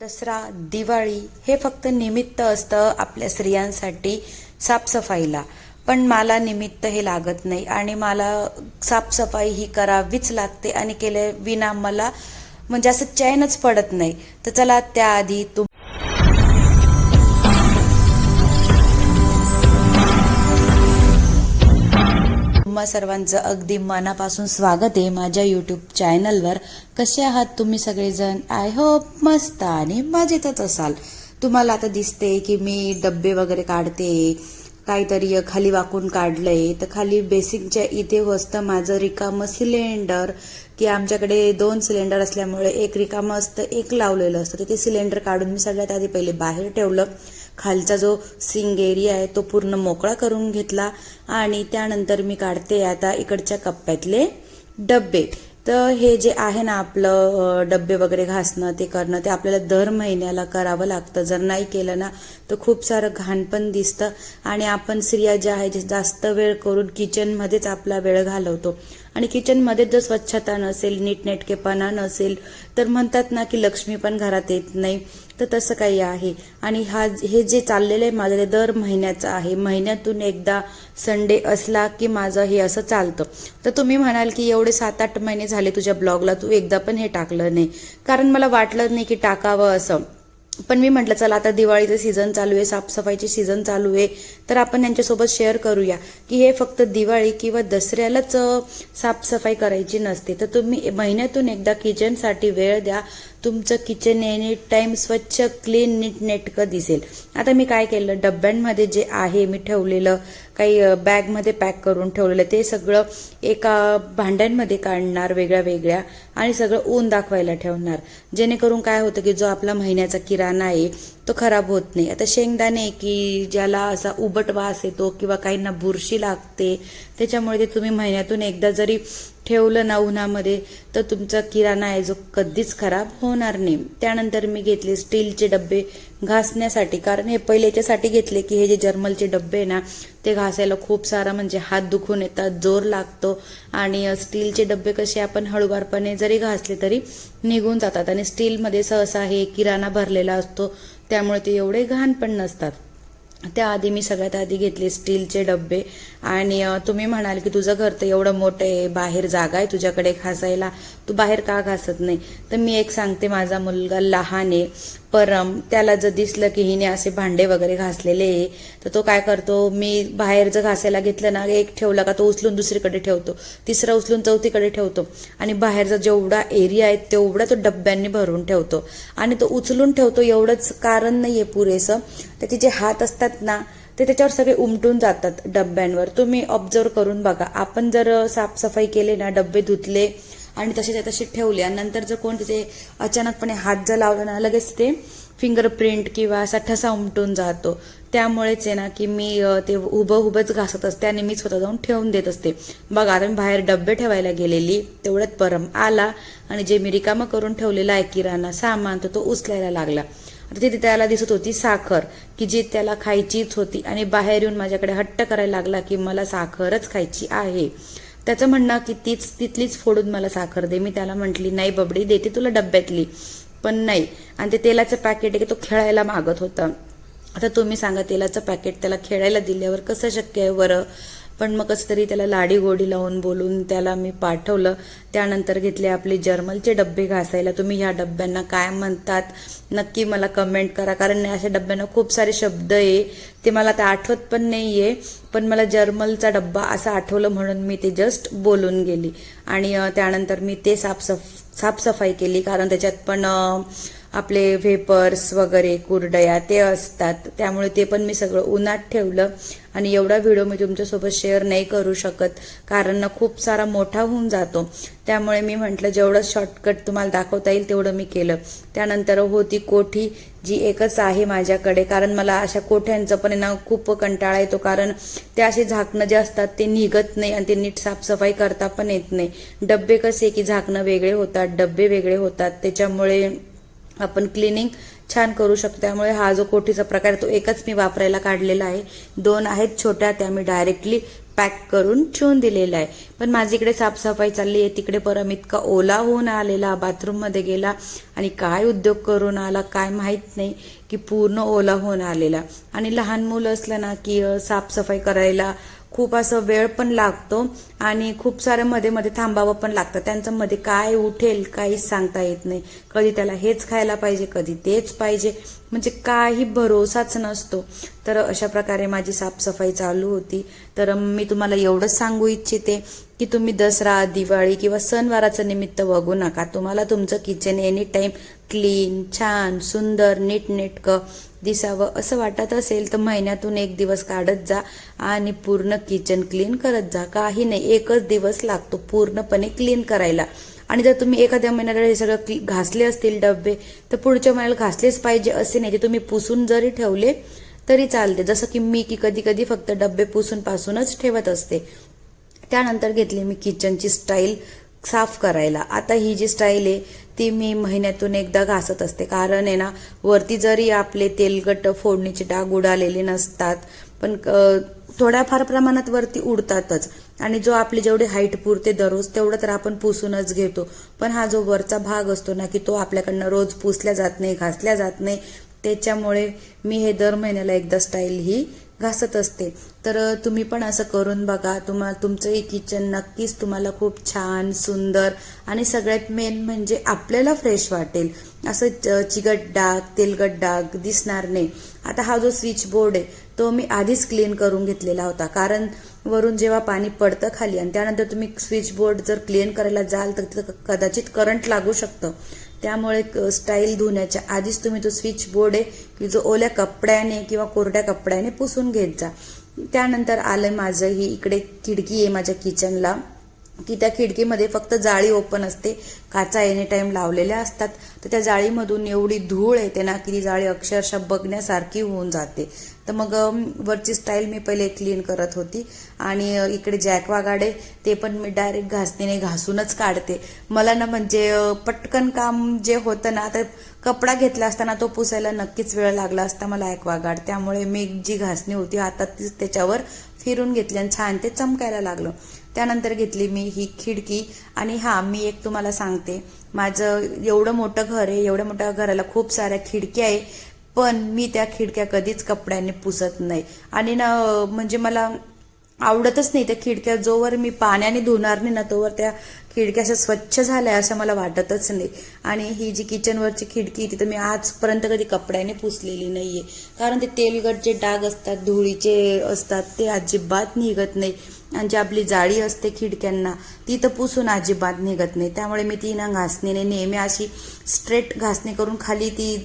दसरा दिवाळी हे फक्त निमित्त असतं आपल्या स्त्रियांसाठी साफसफाईला. पण मला निमित्त हे लागत नाही आणि मला साफसफाई ही करावीच लागते आणि केल्या विना मला म्हणजे असं चैनच पडत नाही. तर चला त्याआधी तुम तुम्हा सर्वांचं अगदी मनापासून स्वागत आहे. माझ्या यूट्यूब चॅनलवर कसे आहात तुम्ही सगळेजण? आय होप मस्त आणि मजेतच असाल. तुम्हाला आता दिसते की मी डब्बे वगैरे काढते. काहीतरी खाली वाकून काढलंय. तर खाली बेसिकच्या इथे असतं माझं रिकामं सिलेंडर की आमच्याकडे दोन सिलेंडर असल्यामुळे एक रिकामं असतं एक लावलेलं असतं. तर ते सिलेंडर काढून मी सगळ्यात आधी पहिले बाहेर ठेवलं. खालचा जो सिंग एरिया आहे तो पूर्ण मोकळा करून घेतला आणि त्यानंतर मी काढते आता इकडच्या कप्प्यातले डब्बे. तर हे जे आहे ना आपलं डबे डब्बे वगैरे घासणं ते करणं ते आपल्याला दर महिन्याला करावं लागतं. जर नाही केलं ना तर खूप सारं घाण पण दिसतं. आणि आपण स्त्रिया ज्या आहे जे जास्त वेळ करून किचनमध्येच आपला वेळ घालवतो. आणि किचनमध्ये जर स्वच्छता नसेल नीटनेटकेपणा नसेल तर म्हणतात ना की लक्ष्मी पण घरात येत नाही. तर तसं काही आहे. आणि हा हे जे चाललेलं आहे माझं ते दर महिन्याचं आहे. महिन्यातून एकदा संडे असला की माझं हे असं चालतं. तर तुम्ही म्हणाल की एवढे सात आठ महिने झाले तुझ्या ब्लॉगला तू एकदा पण हे टाकलं नाही. कारण मला वाटलं नाही की टाकावं असं. पण मी म्हटलं चला आता दिवाळीचं सीझन चालू आहे साफसफाईची सीझन चालू आहे तर आपण यांच्यासोबत शेअर करूया की हे फक्त दिवाळी किंवा दसऱ्यालाच साफसफाई करायची नसते. तर तुम्ही महिन्यातून एकदा किचनसाठी वेळ द्या तुमचं किचन एनी टाईम स्वच्छ क्लीन नीट नेटकं दिसेल. आता मी काय केलं? डब्यांमध्ये जे आहे मी ठेवलेलं काही बॅगमध्ये पॅक करून ठेवलेलं ते सगळं एका भांड्यांमध्ये काढणार वेगळ्या वेगळ्या आणि सगळं ऊन दाखवायला ठेवणार. जेणेकरून काय होतं की जो आपला महिन्याचा किराणा आहे तो खराब होत नाही. आता शेंगदाणे की ज्याला असा उबट वास येतो किंवा काहींना बुरशी लागते त्याच्यामुळे ते तुम्ही महिन्यातून एकदा जरी ठेवलं ना उन्हामध्ये तर तुमचा किराणा आहे जो कधीच खराब होणार नाही. त्यानंतर मी घेतले स्टीलचे डबे घासण्यासाठी कारण हे पहिले याच्यासाठी घेतले की हे जे जर्मलचे डबे आहे ना ते घासायला खूप सारा म्हणजे हात दुखून येतात जोर लागतो आणि स्टीलचे डबे कसे आपण हळूवारपणे जरी घासले तरी निघून जातात. आणि स्टीलमध्ये सहसा हे किराणा भरलेला असतो त्यामुळे ते एवढे घाण पण नसतात. त्याआधी मी सगळ्यात आधी घेतले स्टीलचे डबे आणि तुम्ही म्हणाल की तुझं घर तर एवढं मोठं आहे बाहेर जागा आहे तुझ्याकडे घासायला तू बाहेर का घासत नाही? तर मी एक सांगते माझा मुलगा लहान आहे. परम त्याला जर दिसलं की हिने असे भांडे वगैरे घासलेले आहे तर तो काय करतो मी बाहेर जर घासायला घेतलं ना एक ठेवला का तो उचलून दुसरीकडे ठेवतो तिसरा उचलून चौथीकडे ठेवतो आणि बाहेरचा जेवढा एरिया आहे तेवढा तो डब्यांनी भरून ठेवतो. आणि तो उचलून ठेवतो एवढंच कारण नाही आहे पुरेसं त्याचे जे हात असतात ना ते त्याच्यावर सगळे उमटून जातात डब्यांवर. तुम्ही ऑब्झर्व करून बघा. आपण जर साफसफाई केली ना डब्बे धुतले आणि तसेच्या तसे ठेवले. आणि नंतर जर कोण तिथे अचानकपणे हात जर लावला ना लगेच ते फिंगरप्रिंट किंवा असा ठसा उमटून जातो. त्यामुळेच आहे ना की मी ते उभं उभंच घासत असते आणि मी स्वतः जाऊन ठेवून देत असते. बघा आता मी बाहेर डब्बे ठेवायला गेलेली तेवढ्यात परम आला आणि जे मी रिकामं करून ठेवलेला आहे किराणा सामान तर तो उचलायला लागला. आता तिथे त्याला दिसत होती साखर की जी त्याला खायचीच होती आणि बाहेर येऊन माझ्याकडे हट्ट करायला लागला की मला साखरच खायची आहे. त्याचं म्हणणं की तीच तिथलीच फोडून मला साखर दे. मी त्याला म्हटली नाही बबडी देते तुला डब्यातली. पण नाही. आणि ते तेलाचं पॅकेट आहे की तो खेळायला मागत होता. आता तुम्ही सांगा तेलाचं पॅकेट त्याला खेळायला दिल्यावर कसं शक्य आहे? बरं पण मग कसं तरी त्याला लाडी गोडी लावून बोलून त्याला मी पाठवलं. त्यानंतर घेतले आपले जर्मलचे डब्बे घासायला. तुम्ही ह्या डब्यांना काय म्हणतात नक्की मला कमेंट करा. कारण अशा डब्यांना खूप सारे शब्द आहे. ते मला आता आठवत पण नाही आहे पण मला जर्मलचा डब्बा असं आठवलं म्हणून मी ते जस्ट बोलून गेली. आणि त्यानंतर मी ते साफसफ साफसफाई केली. कारण त्याच्यात पण आपले व्हेपर्स वगैरे कुरडया ते असतात. त्यामुळे ते पण मी सगळं उन्हात ठेवलं. आणि एवढा व्हिडिओ मी तुमच्यासोबत शेअर नाही करू शकत कारण ना खूप सारा मोठा होऊन जातो. त्यामुळे मी म्हटलं जेवढं शॉर्टकट तुम्हाला दाखवता येईल तेवढं मी केलं. त्यानंतर होती कोठी जी एकच आहे माझ्याकडे. कारण मला अशा कोठ्यांचं पण आहे ना खूप कंटाळा येतो. कारण ते असे झाकणं जे असतात ते निघत नाही आणि ते नीट साफसफाई करता पण येत नाही. डब्बे कसे की झाकणं वेगळे होतात डब्बे वेगळे होतात. त्याच्यामुळे आपण क्लिनिंग छान करू शकतो. त्यामुळे हा जो कोठीचा प्रकार आहे तो एकच मी वापरायला काढलेला आहे. दोन आहेत छोट्या त्या मी डायरेक्टली पॅक करून ठेवून दिलेलं आहे. पण माझी इकडे साफसफाई चालली आहे. तिकडे परम इतका ओला होऊन आलेला बाथरूममध्ये गेला आणि काय उद्योग करून आला काय माहीत नाही की पूर्ण ओला होऊन आलेला. आणि लहान मुलं असलं ना की साफसफाई करायला खूप असं वेळ पण लागतो आणि खूप सारं मध्ये मध्ये थांबावं पण लागतं. त्यांचं मध्ये काय उठेल काहीच सांगता येत नाही. कधी त्याला हेच खायला पाहिजे कधी तेच पाहिजे. म्हणजे काही भरोसाच नसतो. तर अशा प्रकारे माझी साफसफाई चालू होती. तर मी तुम्हाला एवढंच सांगू इच्छिते की तुम्ही दसरा दिवाळी किंवा सणवाराचं निमित्त बघू नका. तुम्हाला तुमचं किचन एनी टाईम क्लीन छान सुंदर नीटनेटकं दिसावं असं वाटत असेल तर महिन्यातून एक दिवस काढत जा आणि पूर्ण किचन क्लीन करत जा. काही नाही एकच दिवस लागतो पूर्णपणे क्लीन करायला. आणि जर तुम्ही एखाद्या महिन्याला हे सगळं क्ली- घासले असतील डबे तर पुढच्या महिन्याला घासलेच पाहिजे असे नाही. ते तुम्ही पुसून जरी ठेवले तरी चालते. जसं की मी की कधी कधी फक्त डबे पुसून पासूनच ठेवत असते. त्यानंतर घेतली मी किचनची स्टाईल साफ करायला. आता ही जी स्टाईल आहे ती मी महिन्यातून एकदा घासत असते. कारण आहे ना वरती जरी आपले तेलकट फोडणीचे डाग उडालेले नसतात पण थोड्याफार प्रमाणात वरती उडतातच. आणि जो आपली जेवढी हाईट पुरते दररोज तेवढं तर आपण पुसूनच घेतो. पण हा जो वरचा भाग असतो ना की तो आपल्याकडनं रोज पुसल्या जात नाही घासल्या जात नाही त्याच्यामुळे मी हे दर महिन्याला एकदा स्टाईल ही घासत असते. तर तुम्ही पण असं करून बघा. तुम्हा तुमचं हे किचन नक्कीच तुम्हाला खूप छान सुंदर आणि सगळ्यात मेन म्हणजे आपल्याला फ्रेश वाटेल. असं चिकट डाग तेलकट डाग दिसणार नाही. आता हा जो स्विच बोर्ड आहे तो मी आधीच क्लीन करून घेतलेला होता. कारण वरून जेव्हा पाणी पडतं खाली आणि त्यानंतर तुम्ही स्विच बोर्ड जर क्लीन करायला जाल तर तिथं कदाचित करंट लागू शकतं. त्यामुळे स्टाईल धुण्याच्या आधीच तुम्ही तो स्विच बोर्ड आहे की जो ओल्या कपड्याने किंवा कोरड्या कपड्याने पुसून घेत जा. त्यानंतर आलं माझं ही इकडे खिडकी आहे माझ्या किचनला की त्या खिडकीमध्ये फक्त जाळी ओपन असते. काचा एनी टाईम लावलेल्या असतात. तर त्या जाळीमधून एवढी धूळ येते ना की ती जाळी अक्षरशः बघण्यासारखी होऊन जाते. तर मग वरची स्टाईल मी पहिले क्लीन करत होती. आणि इकडे जॅकवा गाडे ते पण मी डायरेक्ट घासणीने घासूनच काढते. मला ना म्हणजे पटकन काम जे होतं ना तर कपडा घेतला असताना तो पुसायला नक्कीच वेळ लागला असता मला ॲक्वागार्ड त्यामुळे मी जी घासणी होती हातात तीच त्याच्यावर फिरून घेतली आणि छान ते चमकायला लागलं. त्यानंतर घेतली मी ही खिडकी. आणि हा मी एक तुम्हाला सांगते. माझं एवढं मोठं घर आहे एवढ्या मोठ्या घराला खूप साऱ्या खिडक्या आहे पण मी त्या खिडक्या कधीच कपड्याने पुसत नाही. आणि ना म्हणजे मला आवडतच नाही त्या खिडक्या. जोवर मी पाण्याने धुणार नाही ना तोवर त्या खिडक्या अशा स्वच्छ झाल्या असं मला वाटतच नाही. आणि ही जी किचनवरची खिडकी तिथं मी आजपर्यंत कधी कपड्याने पुसलेली नाहीये. कारण ते तेलगट जे डाग असतात धुळीचे असतात ते अजिबात निघत नाही. आणि जी आपली जाळी असते खिडक्यांना ती तर पुसून अजिबात निघत नाही. त्यामुळे मी ती ना घासणीने नेहमी अशी स्ट्रेट घासणी करून खाली ती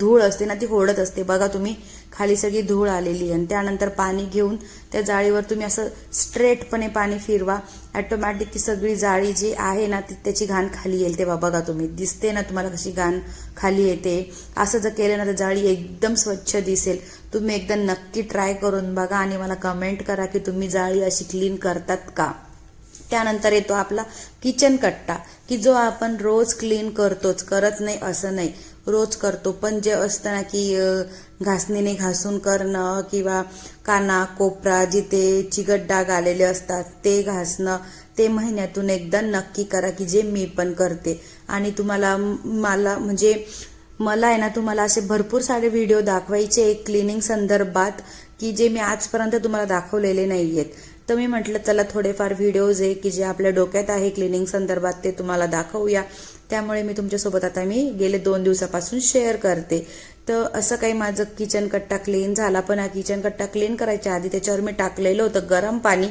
धूळ असते ना ती होडत असते. बघा तुम्ही खाली सगळी धूळ आलेली आहे. आणि त्यानंतर पाणी घेऊन त्या जाळीवर तुम्ही असं स्ट्रेटपणे पाणी फिरवा. ॲटोमॅटिक ती सगळी जाळी जी आहे ना ती त्याची घाण खाली येईल. तेव्हा बघा तुम्ही दिसते ना तुम्हाला कशी घाण खाली येते. असं जर केलं ना तर जाळी एकदम स्वच्छ दिसेल. तुम्ही एकदा नक्की ट्राय करून बघा आणि मला कमेंट करा की तुम्ही जाळी अशी क्लीन करतात का? त्यानंतर येतो आपला किचन कट्टा की जो आपण रोज क्लीन करतोच करत नाही असं नाही. रोज करतो. पण जे असतं ना की घासणीने घासून करणं किंवा काना कोपरा जिथे चिकट डाग आलेले असतात ते घासणं ते महिन्यातून एकदा नक्की करा की जे मी पण करते. आणि तुम्हाला मला म्हणजे मला आहे ना तुम्हाला असे भरपूर सारे व्हिडिओ दाखवायचे एक क्लिनिंग संदर्भात की जे मी आजपर्यंत तुम्हाला दाखवलेले नाही आहेत तर मी म्हटलं चला थोडेफार व्हिडिओज आहे की जे आपल्या डोक्यात आहे क्लिनिंग संदर्भात ते तुम्हाला दाखवूया. त्यामुळे मी तुमच्यासोबत आता मी गेले दोन दिवसापासून शेअर करते. तर असं काही माझं किचन कट्टा क्लीन झाला. पण हा किचन कट्टा क्लीन करायच्या आधी त्याच्यावर मी टाकलेलं होतं गरम पाणी.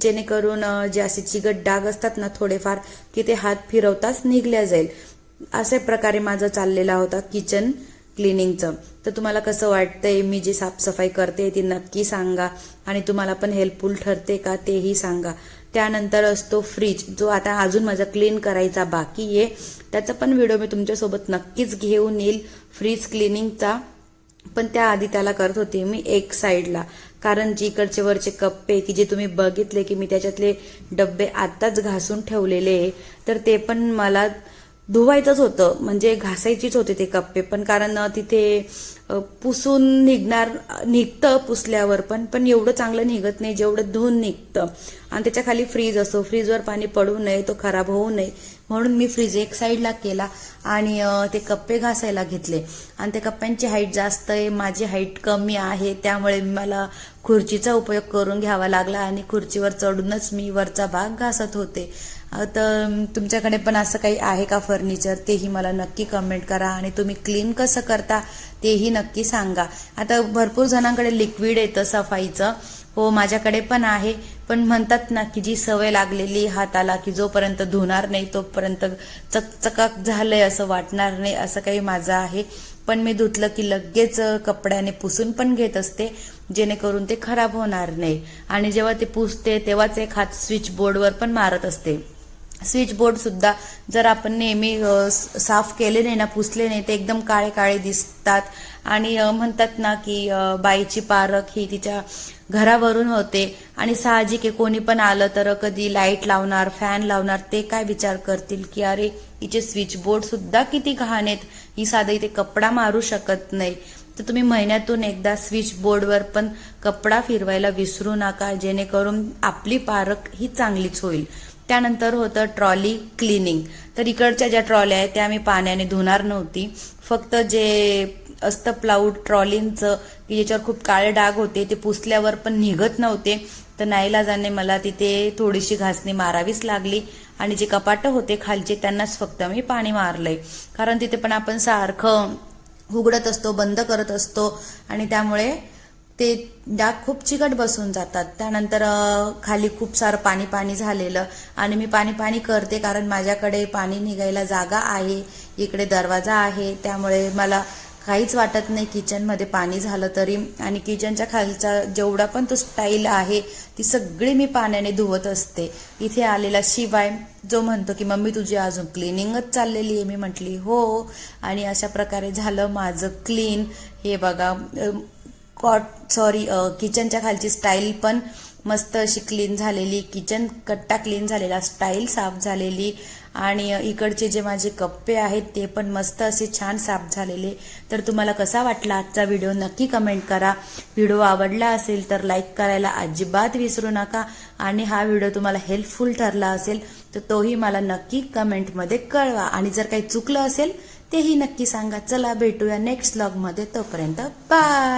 जेणेकरून जे असे चिगट डाग असतात ना थोडेफार की ते हात फिरवताच निघल्या जाईल. अशा प्रकारे माझा चाललेला होता किचन क्लिनिंगचं तर तुम्हाला कसं वाटतंय? मी जी साफसफाई करते ती नक्की सांगा. आणि तुम्हाला पण हेल्पफुल ठरते का? तेही सांगा. त्यानंतर असतो फ्रीज जो आता अजून माझा क्लीन करायचा बाकी आहे. त्याचा पण व्हिडिओ मी तुमच्यासोबत नक्कीच घेऊन येईल फ्रीज क्लिनिंगचा पण त्याआधी त्याला करत होते मी एक साईडला कारण जी इकडचे वरचे कप्पे की जे तुम्ही बघितले की मी त्याच्यातले डब्बे आत्ताच घासून ठेवलेले आहे तर ते पण मला धुवायचंच होतं. म्हणजे घासायचीच होते ते कप्पे. पण कारण तिथे पुसून निघणार निघतं पुसल्यावर पण पण एवढं चांगलं निघत नाही जेवढं धुवून निघतं. आणि त्याच्याखाली फ्रीज असतो फ्रीजवर पाणी पडू नये तो खराब होऊ नये. म्हणून मी फ्रीज एक साईडला केला आणि ते कप्पे घासायला घेतले. आणि त्या कप्प्यांची हाईट जास्त आहे माझी हाईट कमी आहे त्यामुळे मला खुर्चीचा उपयोग करून घ्यावा लागला आणि खुर्चीवर चढूनच मी वरचा भाग घासत होते. तर तुमच्याकडे पण असं काही आहे का फर्निचर तेही मला नक्की कमेंट करा आणि तुम्ही क्लीन कसं करता तेही नक्की सांगा. आता भरपूर जणांकडे लिक्विड येतं सफाईचं. हो माझ्याकडे पण आहे. पण म्हणतात ना की जी सवय लागलेली हाताला की जोपर्यंत धुणार नाही तोपर्यंत चकचकाक झालंय असं वाटणार नाही असं काही माझं आहे. पण मी धुतलं की लगेच कपड्याने पुसून पण घेत असते जेणेकरून ते खराब होणार नाही. आणि जेव्हा ते पुसते तेव्हाच एक हात स्विच बोर्डवर पण मारत असते. स्विच बोर्ड सुद्धा जर आपण नेहमी साफ केले नाही ना पुसले नाही ते एकदम काळे काळे दिसतात. आणि म्हणतात ना की बाईची पारख ही तिच्या घरावरून होते. आणि साहजिक आहे कोणी पण आलं तर कधी लाइट लावणार फॅन लावणार ते काय विचार करतील की अरे हिचे स्विच बोर्ड सुद्धा किती घाण आहेत. ही साधं इथे कपडा मारू शकत नाही. तर तुम्ही महिन्यातून एकदा स्विच बोर्डवर पण कपडा फिरवायला विसरू नका जेणेकरून आपली पारख ही चांगलीच होईल. त्यानंतर होतं ट्रॉली क्लिनिंग. तर इकडच्या ज्या ट्रॉल्या आहेत त्या मी पाण्याने धुणार नव्हती. फक्त जे असतं प्लाऊड ट्रॉलींचं की ज्याच्यावर खूप काळे डाग होते ते पुसल्यावर पण निघत नव्हते. तर नाईलाजाने मला तिथे थोडीशी घासणी मारावीच लागली. आणि जे कपाटं होते खालचे त्यांनाच फक्त मी पाणी मारलंय. कारण तिथे पण आपण सारखं उघडत असतो बंद करत असतो. आणि त्यामुळे ते डाग खूप चिकट बसून जातात. त्यानंतर खाली खूप सारं पाणी पाणी झालेलं आणि मी पाणी पाणी करते कारण माझ्याकडे पाणी निघायला जागा आहे. इकडे दरवाजा आहे. त्यामुळे मला काहीच वाटत नाही किचनमध्ये पाणी झालं तरी. आणि किचनच्या खालचा जेवढा पण तो स्टाईल आहे ती सगळी मी पाण्याने धुवत असते. इथे आलेला शिवाय जो म्हणतो की मम्मी तुझी अजून क्लिनिंगच चाललेली आहे. मी म्हटली हो. आणि अशा प्रकारे झालं माझं क्लीन. हे बघा कॉट सॉरी किचनच्या खालची स्टाईल पण मस्त अशी क्लीन झालेली. किचन कट्टा क्लीन झालेला स्टाईल साफ झालेली. आणि इकडचे जे माझे कप्पे आहेत ते पण मस्त असे छान साफ झालेले. तर तुम्हाला कसा वाटला आजचा व्हिडिओ नक्की कमेंट करा. व्हिडिओ आवडला असेल तर लाईक करायला अजिबात विसरू नका. आणि हा व्हिडिओ तुम्हाला हेल्पफुल ठरला असेल तर तोही मला नक्की कमेंटमध्ये कळवा. आणि जर काही चुकलं असेल तेही नक्की सांगा. चला भेटूया नेक्स्ट ब्लॉगमध्ये तोपर्यंत बाय